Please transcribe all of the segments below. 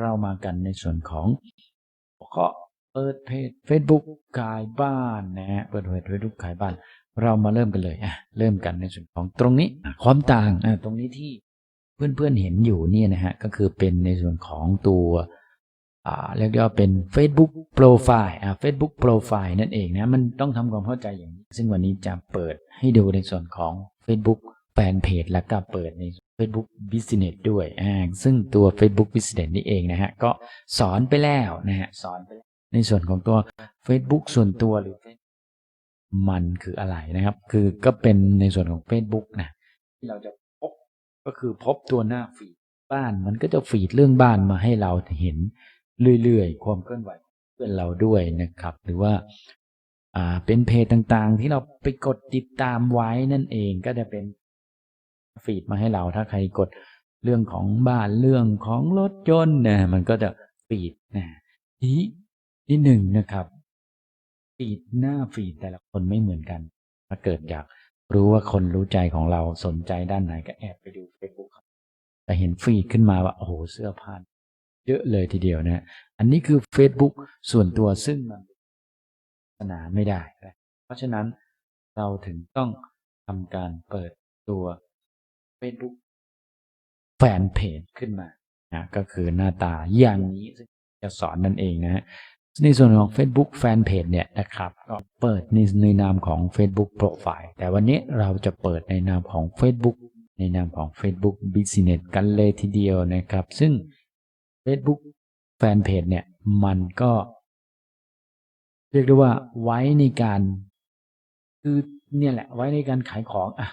เรามากันในส่วนของหัวข้อเปิดเพจ Facebook ขายบ้านนะฮะเปิดเพจ Facebook ขายบ้าน เรามาเริ่มกันเลยอะเริ่มกันในส่วนของตรงนี้ความต่างอะตรงนี้ที่เพื่อนๆเห็นอยู่เนี่ยนะฮะก็คือเป็นในส่วนของตัวอ่าเรียกว่าเป็น Facebook Profile อ่า Facebook Profile นั่นเองนะมันต้องทำความเข้าใจอย่างนี้ ซึ่งวันนี้จะเปิดให้ดูในส่วนของ Facebook ฟนเพจแล้วก็เปิดใน Facebook Business ด้วยอ่าซึ่งตัว Facebook Business นี่เองนะฮะก็สอนไปแล้วนะฮะสอนไปแล้วในส่วนของตัว Facebook ส่วนตัวหรือมันคืออะไรนะครับ คือก็เป็นในส่วนของ Facebook นะที่เราจะพบก็คือพบตัวหน้าฟีดบ้านมันก็จะฟีดเรื่องบ้านมาให้เราเห็นเรื่อยๆ ความเคลื่อนไหวเพื่อนเราด้วยนะครับ หรือว่าอ่าเป็นเพจต่างๆ ที่เราไปกดติดตามไว้นั่นเองก็จะเป็น ฟีดมาให้เราถ้าใครกดเรื่องของบ้านเรื่องของรถยนต์นะมันก็จะฟีดนะทีนี้ที่หนึ่งนะครับฟีดหน้าฟีดแต่ละคนไม่เหมือนกัน ถ้าเกิดอยากรู้ว่าคนรู้ใจของเราสนใจด้านไหนก็แอบไปดู Facebook ครับแต่เห็นฟีดขึ้นมาว่าโอ้โหเสื้อผ้าเยอะเลยทีเดียวนะ อันนี้คือ Facebook ส่วนตัวซึ่งมันโฆษณาไม่ได้ เพราะฉะนั้นเราถึงต้องทำการเปิดตัว Facebook แฟนเพจขึ้นมานะก็คือหน้าตาอย่างนี้ซึ่งจะสอนนั่นเองนะฮะในส่วนของ Facebook Fanpage เนี่ยนะครับก็เปิดในในนามของ Facebook Profile แต่วันนี้เราจะเปิดในนามของ Facebook ในนามของ Facebook Business กันเลยทีเดียวนะครับ ซึ่ง Facebook Fanpage เนี่ยมันก็ เรียกได้ว่าไว้ในการ คือเนี่ยแหละไว้ในการขายของอะ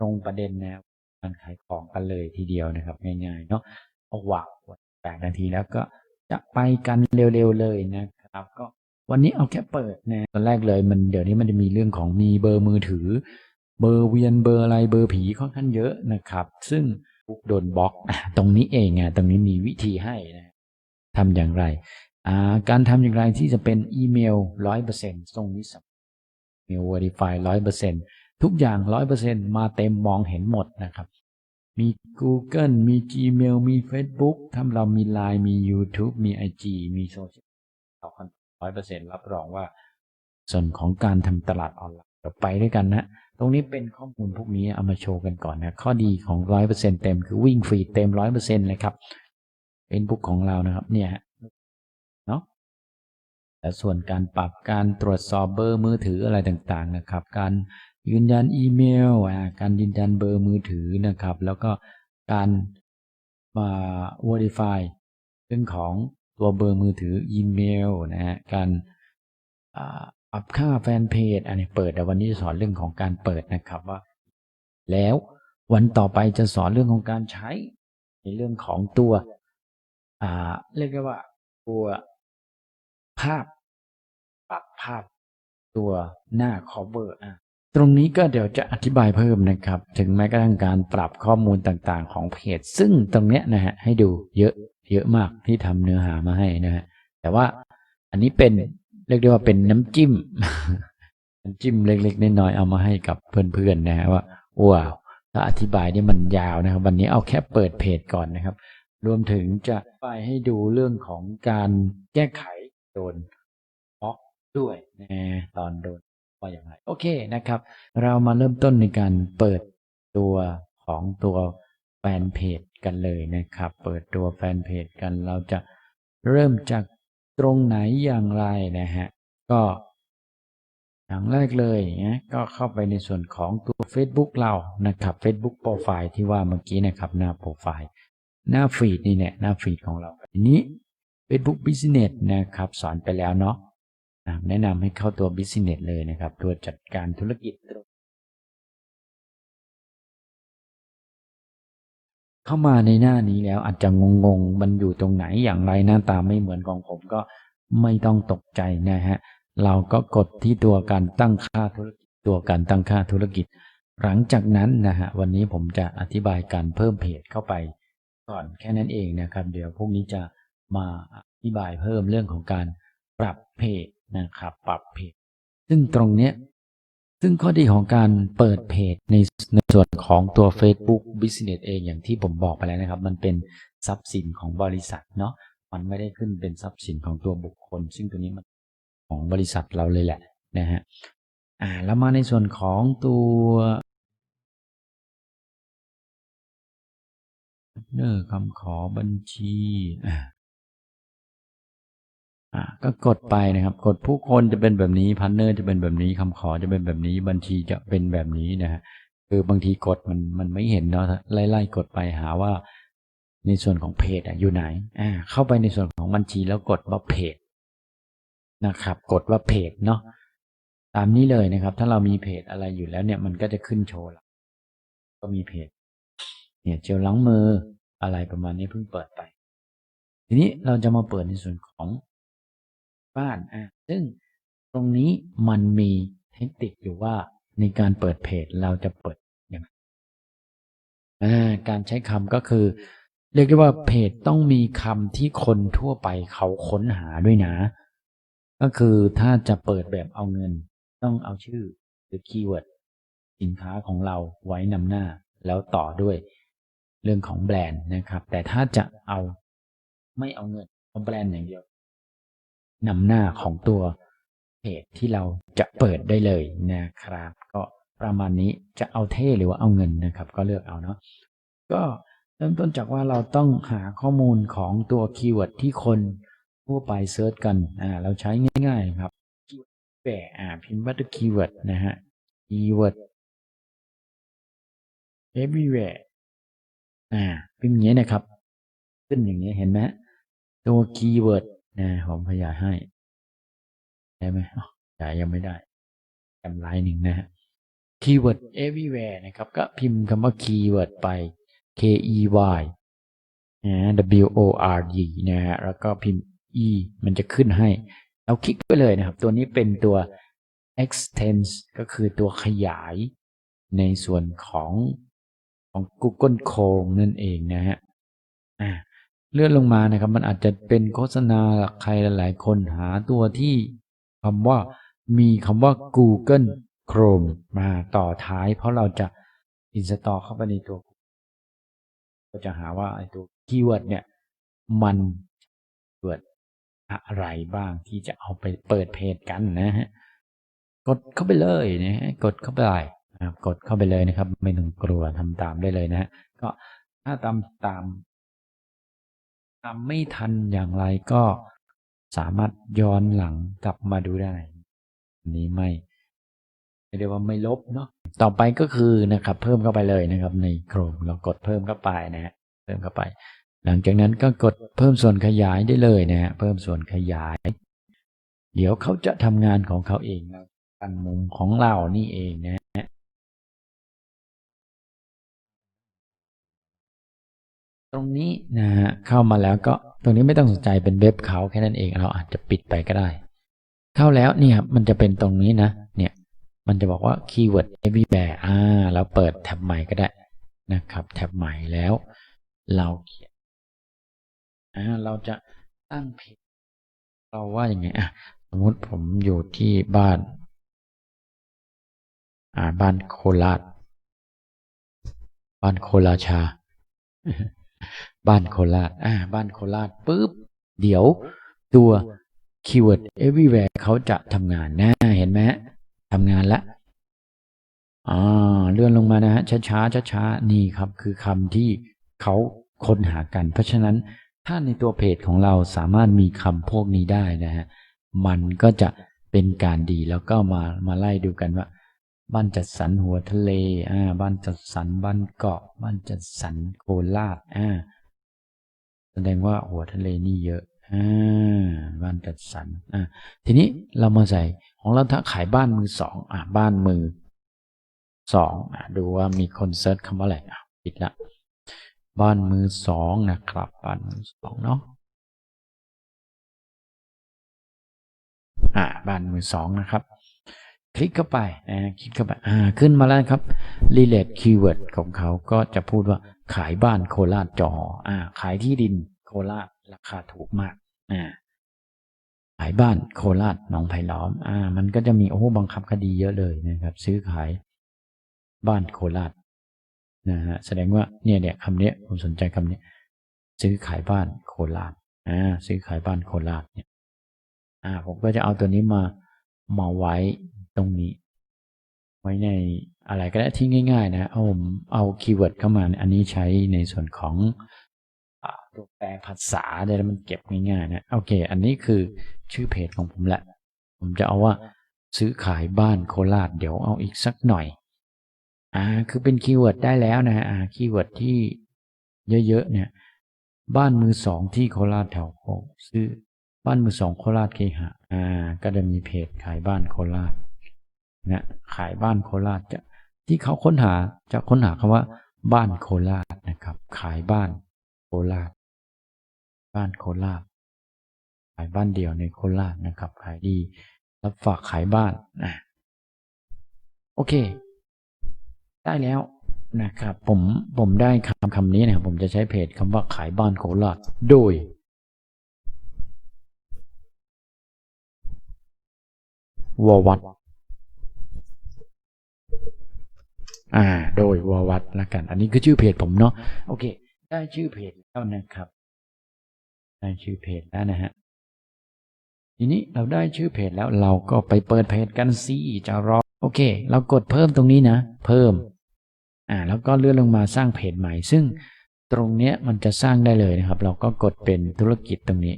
ตรงประเด็นนะ การขายของกันเลยทีเดียวนะครับ ง่ายๆเนาะเอาว่าวแปดนาทีแล้วก็จะไปกันเร็วๆเลยนะครับ ก็วันนี้เอาแค่เปิดนะตอนแรกเลยมันเดี๋ยวนี้มันจะมีเรื่องของมีเบอร์มือถือ เบอร์เวียนเบอร์อะไรเบอร์ผีค่อนข้างเยอะนะครับ ซึ่งโดนบล็อกตรงนี้เองอะตรงนี้มีวิธีให้นะทำอย่างไราการทำอย่างไรที่จะเป็นอีเมลร้อยเปอร์เซ็นต์ตรงนี้สำคัญเมล Verify ร้อยเปอร์เซ็นต์ ทุกอย่างร้อยเปอร์เซ็นต์มาเต็มมองเห็นหมดนะครับ มี Google มี Gmail มี Facebook ถ้าเรามี Line มี YouTube มี IG มีโซเชียลเราคอนร้อยเปอร์เซ็นต์รับรองว่า ส่วนของการทำตลาดออนไลน์เราไปด้วยกันนะ ตรงนี้เป็นข้อมูลพวกนี้เอามาโชว์กันก่อนนะ ข้อดีของร้อยเปอร์เซ็นต์เต็มคือวิ่งฟรีเต็มร้อยเปอร์เซ็นต์เลยครับเป็นบุ๊กของเรานะครับ เนี่ยเนาะแต่ส่วนการปรับการตรวจสอบเบอร์มือถืออะไรต่างๆนะครับ การ ยืนยันอีเมลการยืนยันเบอร์มือถือนะครับ แล้วก็การมา verify เรื่องของตัวเบอร์มือถืออีเมลนะฮะการอ่าปรับค่าแฟนเพจอันนี้เปิดแต่วันนี้จะสอนเรื่องของการเปิดนะครับว่า แล้ววันต่อไปจะสอนเรื่องของการใช้ ในเรื่องของตัวเรียกได้ว่าตัวภาพปรับภาพตัวหน้า cover อะ ตรงนี้ก็เดี๋ยวจะอธิบายเพิ่มนะครับ ถึงแม้กระทั่งการปรับข้อมูลต่างๆ ของเพจ ซึ่งตรงเนี้ยนะฮะให้ดูเยอะเยอะมากที่ทำเนื้อหามาให้นะฮะแต่ว่าอันนี้เป็นเรียกได้ว่าเป็นน้ำจิ้ม น้ำจิ้มเล็กๆน้อยๆเอามาให้กับเพื่อนๆนะฮะว่าว้าวถ้าอธิบายนี่มันยาวนะครับ วันนี้เอาแค่เปิดเพจก่อนนะครับ รวมถึงจะไปให้ดูเรื่องของการแก้ไขโดนบล็อกด้วยนะตอนโดน ว่าอย่างไรโอเคนะครับ เรามาเริ่มต้นในการเปิดตัวของตัวแฟนเพจกันเลยนะครับ เปิดตัวแฟนเพจกันเราจะเริ่มจากตรงไหนอย่างไรนะฮะก็อย่างแรกเลยนะก็เข้าไปในส่วนของตัว Facebook เรานะครับ Facebook Profile ที่ว่าเมื่อกี้นะครับหน้าโปรไฟล์หน้าฟีดนี่เนี่ยหน้าฟีดของเราทีนี้ Facebook Business นะครับ สอนไปแล้วเนาะ แนะนำให้เข้าตัว Business เลยนะครับ ตัวจัดการธุรกิจ เข้ามาในหน้านี้แล้วอาจจะงงๆ มันอยู่ตรงไหนอย่างไรหน้าตาไม่เหมือนของผมก็ไม่ต้องตกใจนะฮะ เราก็กดที่ตัวการตั้งค่าธุรกิจตัวการตั้งค่าธุรกิจ หลังจากนั้นนะฮะวันนี้ผมจะอธิบายการเพิ่มเพจเข้าไป ก่อนแค่นั้นเองนะครับ เดี๋ยวพวกนี้จะมาอธิบายเพิ่มเรื่องของการปรับเพจ นะครับปรับเพจซึ่งตรงเนี้ยซึ่งข้อดีของการเปิดเพจในในส่วนของตัว Facebook Business เองอย่างที่ผมบอกไปแล้วนะครับ มันเป็นทรัพย์สินของบริษัทเนาะมันไม่ได้ขึ้นเป็นทรัพย์สินของตัวบุคคล ซึ่งตัวนี้มันของบริษัทเราเลยแหละนะฮะอ่าแล้วมาในส่วนของตัวเนอร์คำขอบัญชีอ่า ก็กดไปนะครับ กดผู้คนจะเป็นแบบนี้พันเนอร์จะเป็นแบบนี้คำขอจะเป็นแบบนี้บัญชีจะเป็นแบบนี้นะฮะคือบางทีกดมันมันไม่เห็นเนาะไล่ไล่กดไปหาว่าในส่วนของเพจอะอยู่ไหนอ่าเข้าไปในส่วนของบัญชีแล้วกดว่าเพจนะครับ กดว่าเพจเนาะตามนี้เลยนะครับ ถ้าเรามีเพจอะไรอยู่แล้วเนี่ยมันก็จะขึ้นโชว์ละก็มีเพจ เนี่ยเจลล้างมืออะไรประมาณนี้เพิ่งเปิดไป ทีนี้เราจะมาเปิดในส่วนของ บ้านอะซึ่งตรงนี้มันมีเทคนิคอยู่ว่าในการเปิดเพจเราจะเปิดยังไงอ่าการใช้คำก็คือ เรียกได้ว่าเพจต้องมีคำที่คนทั่วไปเขาค้นหาด้วยนะ ก็คือถ้าจะเปิดแบบเอาเงิน ต้องเอาชื่อหรือคีย์เวิร์ดสินค้าของเราไว้นำหน้า แล้วต่อด้วยเรื่องของแบรนด์นะครับ แต่ถ้าจะเอาไม่เอาเงินเอาแบรนด์อย่างเดียว นำหน้าของตัวเพจที่เราจะเปิดได้เลยนะครับ ก็ประมาณนี้จะเอาเท่หรือว่าเอาเงินนะครับ ก็เลือกเอาเนาะก็เริ่มต้นจากว่าเราต้องหาข้อมูลของตัวคีย์เวิร์ดที่คนทั่วไปเซิร์ชกันอ่าเราใช้ง่ายๆครับแปะอ่าพิมพ์ว่าตัวคีย์เวิร์ดนะฮะคีย์เวิร์ด everywhere อ่าพิมพ์อย่างนี้นะครับ ขึ้นอย่างนี้เห็นไหมตัวคีย์เวิร์ด นะผมพยายให้ได้ไหมอ๋อจ่ายยังไม่ได้จำไลน์หนึ่งนะฮะคีย์เวิร์ด everywhere นะครับ ก็พิมพ์คำว่าคีย์เวิร์ดไป k e y นะ w o r d นะฮะแล้วก็พิมพ์ e มันจะขึ้นให้ เราคลิกไปเลยนะครับ ตัวนี้เป็นตัว extend ก็คือตัวขยายในส่วนของของ Google Chrome นั่นเองนะฮะอ่า เลื่อนลงมานะครับ มันอาจจะเป็นโฆษณาใครหลายๆ คนหาตัวที่คำว่ามีคำว่า Google Chrome มาต่อท้าย เพราะเราจะ install เข้าไปในตัว ก็จะหาว่าไอ้ตัวคีย์เวิร์ดเนี่ย มันเกิดอะไรบ้างที่จะเอาไปเปิดเพจกันนะฮะกดเข้าไปเลยนะฮะกดเข้าไปนะครับกดเข้าไปเลยนะครับ ไม่ต้องกลัวทำตามได้เลยนะฮะก็ถ้าตามตาม ตามไม่ทันอย่างไรก็สามารถย้อนหลังกลับมาดูได้อันนี้ไม่เรียกว่าไม่ลบเนาะต่อไปก็คือนะครับ เพิ่มเข้าไปเลยนะครับ ในโครมเรากดเพิ่มเข้าไปนะฮะเพิ่มเข้าไป หลังจากนั้นก็กดเพิ่มส่วนขยายได้เลยนะฮะเพิ่มส่วนขยาย เดี๋ยวเขาจะทำงานของเขาเองนะตั้งมุมของเรานี่เองนะ ตรงนี้นะฮะเข้ามาแล้วก็ตรงนี้ไม่ต้องสนใจเป็นเว็บเขาแค่นั้นเองเราอาจจะปิดไปก็ได้ เข้าแล้วเนี่ยมันจะเป็นตรงนี้นะเนี่ยมันจะบอกว่า keyword everywhere อ่าเราเปิดแท็บใหม่ก็ได้นะครับ แท็บใหม่แล้ว เราเขียนอ่าเราจะตั้งเพจเราว่าอย่างไงอะสมมติผมอยู่ที่บ้าน อ่าบ้านโคราชบ้านโคราชา บ้านโคราชอ่า บ้านโคราชปุ๊บ เดี๋ยวตัว keyword everywhere เขาจะทำงานนะเห็นไหมทำงานละอ่าเลื่อนลงมานะฮะช้าช้าช้าช้าๆนี่ครับ คือคำที่เขาค้นหากัน เพราะฉะนั้นถ้าในตัวเพจของเราสามารถมีคำพวกนี้ได้นะฮะมันก็จะเป็นการดีแล้วก็มามาไล่ดูกันว่า บ้านจัดสรรหัวทะเลอ่าบ้านจัดสรรบ้านเกาะ บ้านจัดสรรโคราชอ่า แสดงว่าหัวทะเลนี่เยอะอ่าบ้านจัดสรรอ่าทีนี้เรามาใส่ของเราถ้าขายบ้านมือสองอ่าบ้านมือสองอ่าดูว่ามีคนเซิร์ชคำว่าอะไรอะปิดละบ้านมือสองนะครับ บ้านมือสองเนาะอ่าบ้านมือสองนะครับ คลิกเข้าไปนะคลิกเข้าไปอ่าขึ้นมาแล้วครับ relate keyword ของเขาก็จะพูดว่าขายบ้านโคราชจออ่า ขายที่ดินโคราชราคาถูกมากอ่าขายบ้านโคราชหนองไผ่ล้อม อ่า มันก็จะมีโอ้บังคับคดีเยอะเลยนะครับ ซื้อขายบ้านโคราชนะฮะแสดงว่าเนี่ยเนี่ยคำนี้ผมสนใจคำนี้ ซื้อขายบ้านโคราชอ่าซื้อขายบ้านโคราชเนี่ยอ่าผมก็จะเอาตัวนี้มามาไว้ รงนี้ ไว้ในอะไรก็ได้ที่ง่าย ๆ นะเอาผมเอาคีย์เวิร์ดเข้ามาอันนี้ใช้ในส่วนของตัวแปลภาษาได้แล้วมันเก็บง่ายๆนะโอเค อันนี้คือชื่อเพจของผมแหละ ผมจะเอาว่าซื้อขายบ้านโคราชเดี๋ยวเอาอีกสักหน่อยอ่าคือเป็นคีย์เวิร์ดได้แล้วนะฮะอ่าคีย์เวิร์ดที่เยอะๆเนี่ย บ้านมือสองที่โคราชแถวโคกซื้อบ้านมือสองโคราชเคหะอ่า ก็จะมีเพจขายบ้านโคราช นะขายบ้านโคราชจะที่เขาค้นหาจะค้นหาคำว่า บ้านโคราชนะครับ ขายบ้านโคราช บ้านโคราช ขายบ้านเดี่ยวในโคราชนะครับ ขายดี รับฝากขายบ้านนะโอเค ได้แล้วนะครับ ผมผมได้คำคำนี้นะครับผมจะใช้เพจคำว่าขายบ้านโคราชโดยววัด อ่า โดยววัดละกัน อันนี้คือชื่อเพจผมเนาะโอเค ได้ชื่อเพจแล้วนะครับ ได้ชื่อเพจแล้วนะฮะทีนี้เราได้ชื่อเพจแล้วเราก็ไปเปิดเพจกันสิจะรอโอเค เรากดเพิ่มตรงนี้นะ เพิ่ม อ่า แล้วก็เลื่อนลงมาสร้างเพจใหม่ ซึ่งตรงเนี้ยมันจะสร้างได้เลยนะครับ เราก็กดเป็นธุรกิจตรงนี้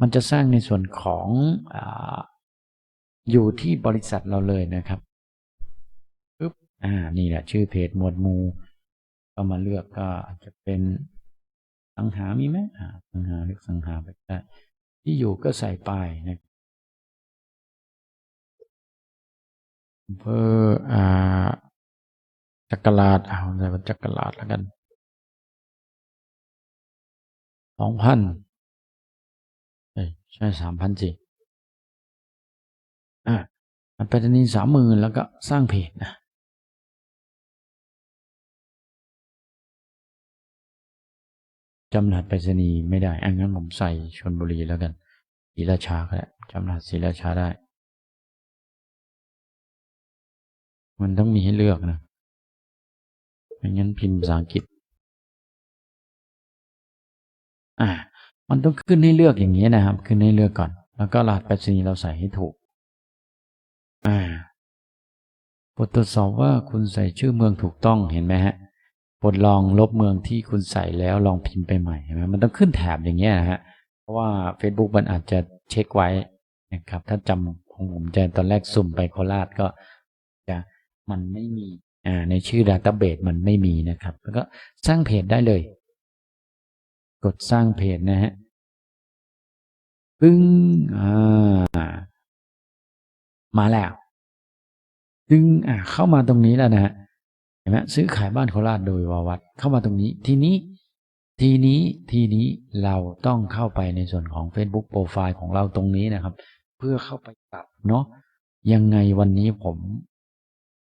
มันจะสร้างในส่วนของอ่าอยู่ที่บริษัทเราเลยนะครับ อ่า นี่แหละ ชื่อเพจหมวดหมู่ ก็มาเลือกก็อาจจะเป็นสังหามีไหมอ่า สังหาเลือกสังหาไปได้ที่อยู่ก็ใส่ไปนะอำเภออ่า จักรลาดเอาใส่ว่าจักรลาดแล้วกัน สองพันใช่สามพันสิอ่ามันไปรษณีย์สามหมื่นแล้วก็สร้างเพจนะ จำรหัสไปรษณีย์ไม่ได้อันงั้นผมใส่ชนบุรีแล้วกันศรีราชาก็ได้จำรหัสศรีราชาได้ มันต้องมีให้เลือกนะไม่งั้นพิมพ์ภาษาอังกฤษ อ่า มันต้องขึ้นให้เลือกอย่างนี้นะครับ ขึ้นให้เลือกก่อน แล้วก็รหัสไปรษณีย์เราใส่ให้ถูก อ่าบทตรวจสอบว่าคุณใส่ชื่อเมืองถูกต้องเห็นไหมฮะ บทลองลบเมืองที่คุณใส่แล้วลองพิมพ์ไปใหม่เห็นไหมมันต้องขึ้นแถบอย่างเงี้ยนะฮะเพราะว่า Facebook มันอาจจะเช็คไว้นะครับ ถ้าจำของผมจะตอนแรกสุ่มไปโคราชก็จะมันไม่มีอ่าในชื่อ Database มันไม่มีนะครับ แล้วก็สร้างเพจได้เลย กดสร้างเพจนะฮะปึ้งอ่ามาแล้วดึงอ่าเข้ามาตรงนี้แล้วนะฮะ เห็นไหมซื้อขายบ้านโคราชโดยวาวัดเข้ามาตรงนี้ ทีนี้ ทีนี้ทีนี้เราต้องเข้าไปในส่วนของ Facebook โปรไฟล์ของเราตรงนี้นะครับ เพื่อเข้าไปปรับเนาะยังไงวันนี้ผม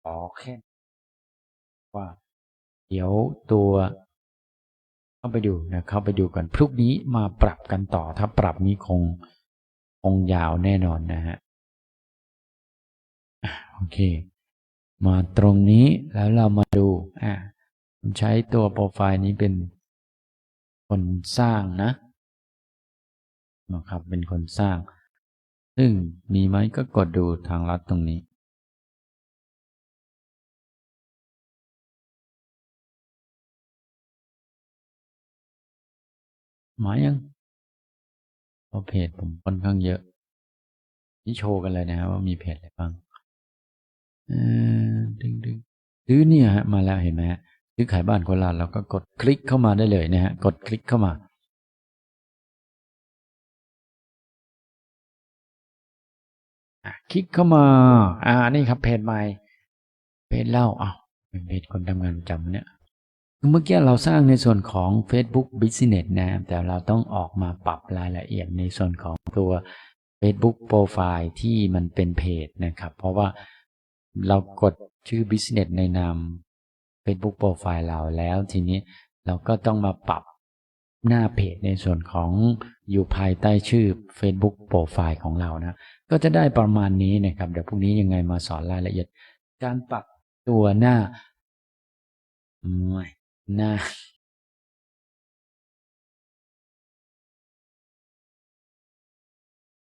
ขอแค่ว่า เดี๋ยวตัวเข้าไปดูนะเข้าไปดูก่อนพรุ่งนี้มาปรับกันต่อถ้าปรับนี้คงคงยาวแน่นอนนะฮะโอเค มาตรงนี้แล้วเรามาดูอ่าผมใช้ตัวโปรไฟล์นี้เป็นคนสร้างนะนะครับเป็นคนสร้าง ซึ่งมีไหมก็กดดูทางลัดตรงนี้หมายยังเพราะเพจผมค่อนข้างเยอะ นี่โชว์กันเลยนะครับว่ามีเพจอะไรบ้างเออดึงดึง ซื้อเนี่ยฮะมาแล้วเห็นไหมฮะซื้อขายบ้านโคราชเราก็กดคลิกเข้ามาได้เลยนะฮะกดคลิกเข้ามา คลิกเข้ามา อ่านี่ครับเพจใหม่เพจเล่าอ้าวเป็นเพจคนทำงานจำเนี่ยคือเมื่อกี้เราสร้างในส่วนของ Facebook Business นะแต่เราต้องออกมาปรับรายละเอียดในส่วนของตัว Facebook Profile ที่มันเป็นเพจนะครับ เพราะว่า เรากดชื่อ Business ในนาม Facebook Profile เราแล้วทีนี้เราก็ต้องมาปรับหน้าเพจในส่วนของอยู่ภายใต้ชื่อ Facebook Profile ของเรานะ ก็จะได้ประมาณนี้นะครับ เดี๋ยวพรุ่งนี้ยังไงมาสอนรายละเอียด การปรับตัวหน้าหน้า